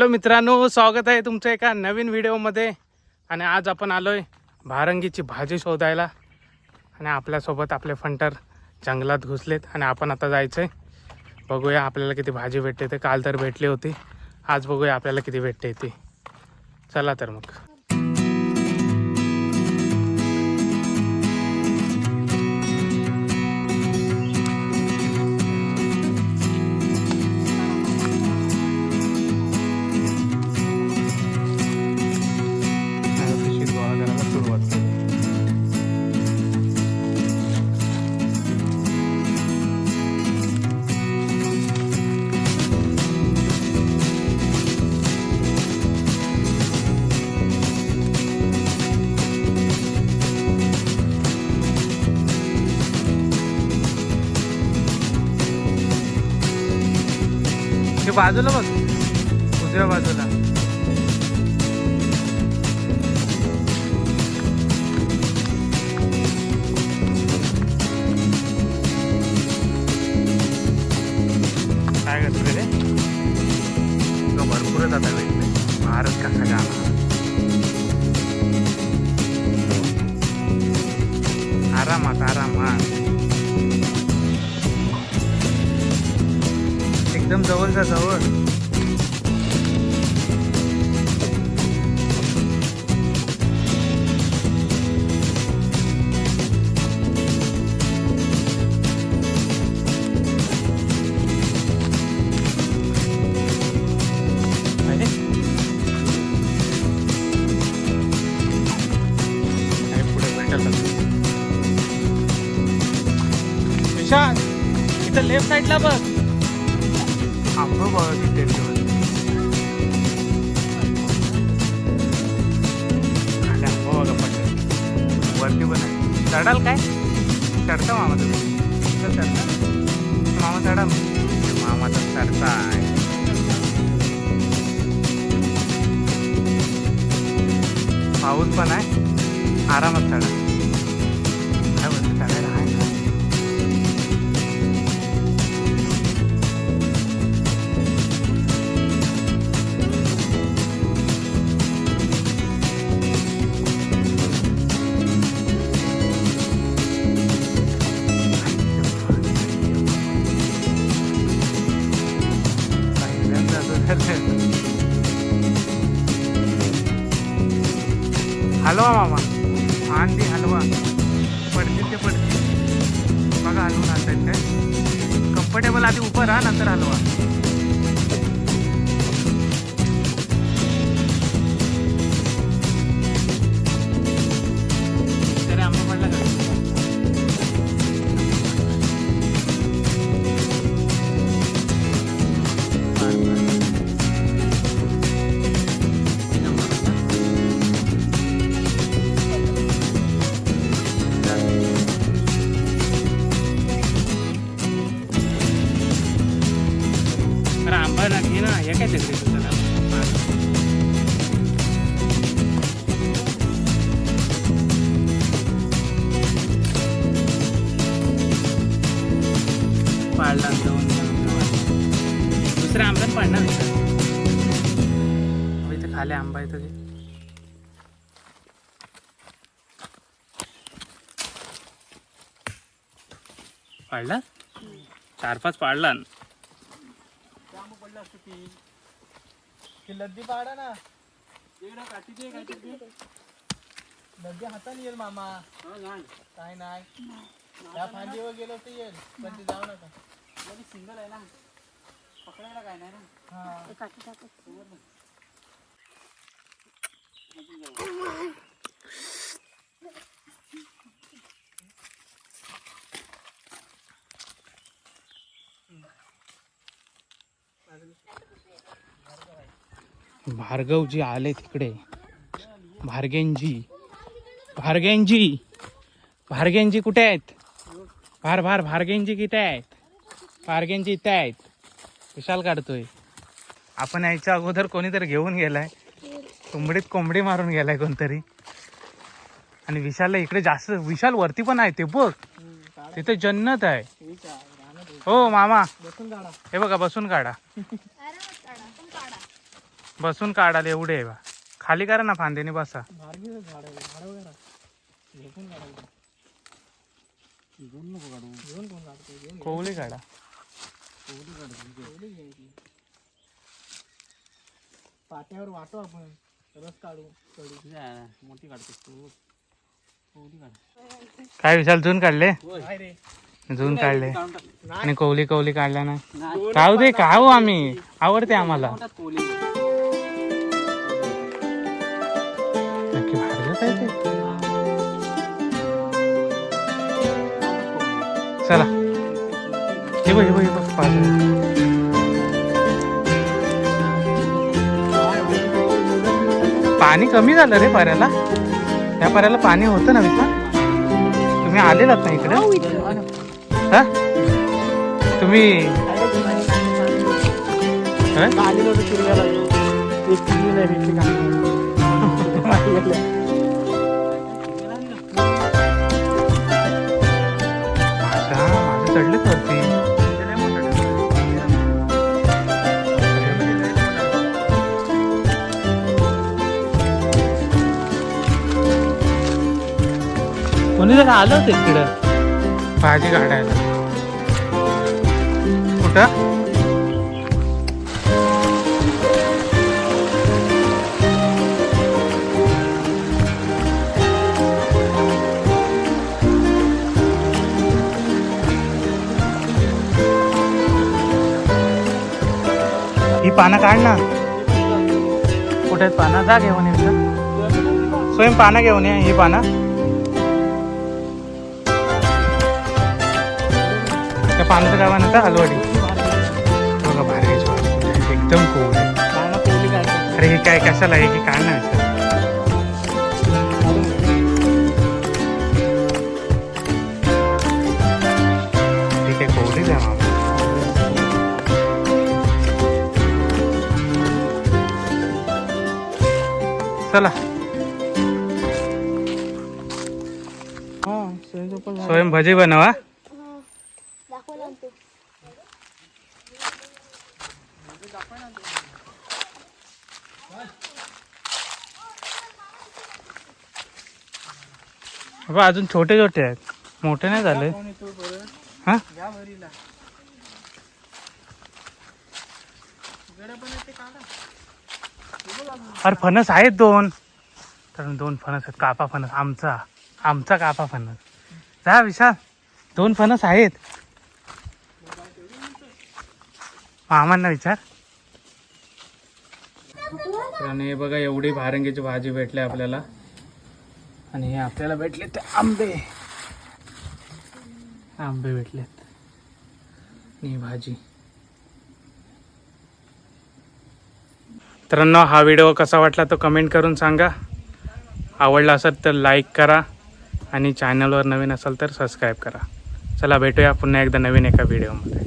Hello मित्रांनो स्वागत आहे तुमचं एका नवीन व्हिडिओमध्ये. आणि आज आपण आलो आहे भारंगीची भाजी शोधायला. आणि आपल्यासोबत आपले फंटर जंगलात घुसलेत. आणि आपण आता जायचंय. बघूया आपल्याला किती भाजी भेटते. ते काल तर भेटली होती. आज बघूया आपल्याला किती भेटते ती. चला तर मग. बाजूला बघ उजव्या बाजूला काय करतो रे तो भरपूरच आता भेटले महाराज कसा गाणं आरामात आरामात एकदम जवळच्या जवळ. विशाल इथं लेफ्ट साईडला बघ. आंबा बघा किती आहेत तेवढे. वरती पण आहे चढाल काय चढता मामा तुम्ही चढता मामा चढा मामाचा चढता आहे पाऊस पण आहे आरामात चढा हलवा मामा. अंडी हलवा. पडतील ते पडतील. बघा हलवून आणतायत काय. कम्फर्टेबल आधी उभं राहा नंतर हलवा. आंबा ना घे ना काय दगडी तुझं पाडला जाऊन दुसऱ्या आंब्यात पाडणार नाही इथे खाली आंबा येतो की पाडला चार पाच पाडला लद्दी पाडा ना. लद्दी हाताने येईल मामा. काय नाही. त्या फांदीवर गेलो तर येईल पण ते जाऊ नका. सिंगल आहे ना. पकडायला काय नाही ना. हा. भार्गवजी आले तिकडे. भार्गेंजी. भार्गेंजी. भार्गेंजी कुठे आहेत? भार भार भार्गेंजी किती आहेत? भार्गेंजी इथे आहेत. विशाल काढतोय. आपण यायच्या अगोदर कोणीतरी घेऊन गेलाय. कोंबडीत कोंबडी मारून गेलाय कोणतरी. आणि विशालला इकडे जास्त विशाल वरती पण आहे ते बघ. तिथे जन्नत आहे. हो मामा. बसून काढा. हे बघा बसून काढा. बसून काढाल एवढे आहे बा. खाली करा ना फांद्याने बसा. नको काढू काढतो पाट्यावर वाटू आपण. रस काढू मोठी काढतेस तू. कोवली काढ. काय विशाल जून काढले? जून काढले. आणि कोवली कोवली काढल्या ना. नाही. खाऊ दे खाऊ आम्ही. आवडते आम्हाला. नक्की आहे ते? चला. हे बघ हे बघ हे बघ पाहतो. पाणी कमी झालं रे पर्याला. त्या पर्याला पाणी होतं ना विचार तुम्ही आलेलात ना इकडे? हा? तुम्ही? चढले वरती. कोणी जरा आलं होतं तिकडं भाजी काढायला. कुठं? ही पानं काढ ना. कुठे पानं? जा घेऊन ये. स्वयं पानं घेऊन ये ही पानं. त्या पानाचं काय म्हणतं हलवडी बघा भारी एकदम cool आहे. अरे हे काय कशाला आहे? की काय नाही ठीक आहे आहे चला. हा. स्वयं भजी बनवा. बाबा अजून छोटे छोटे आहेत. मोठे नाही झाले. हा? अरे फणस आहेत दोन. तर दोन फणस आहेत. कापा फणस. आमचा. आमचा कापा फणस. जा विशाल. दोन फणस आहेत. मामांना विचार. हे बघा एवढी भारंगीची भाजी भेटली आपल्याला. आणि हे आपल्याला भेटले ते आंबे. आंबे भेटलेत. आणि भाजी. मित्रांनो हा व्हिडिओ कसा वाटला तो कमेंट करून सांगा. आवडला असेल तर लाईक करा आणि चॅनलवर नवीन असाल तर सबस्क्राईब करा. चला भेटूया पुन्हा एकदा नवीन एका व्हिडिओमध्ये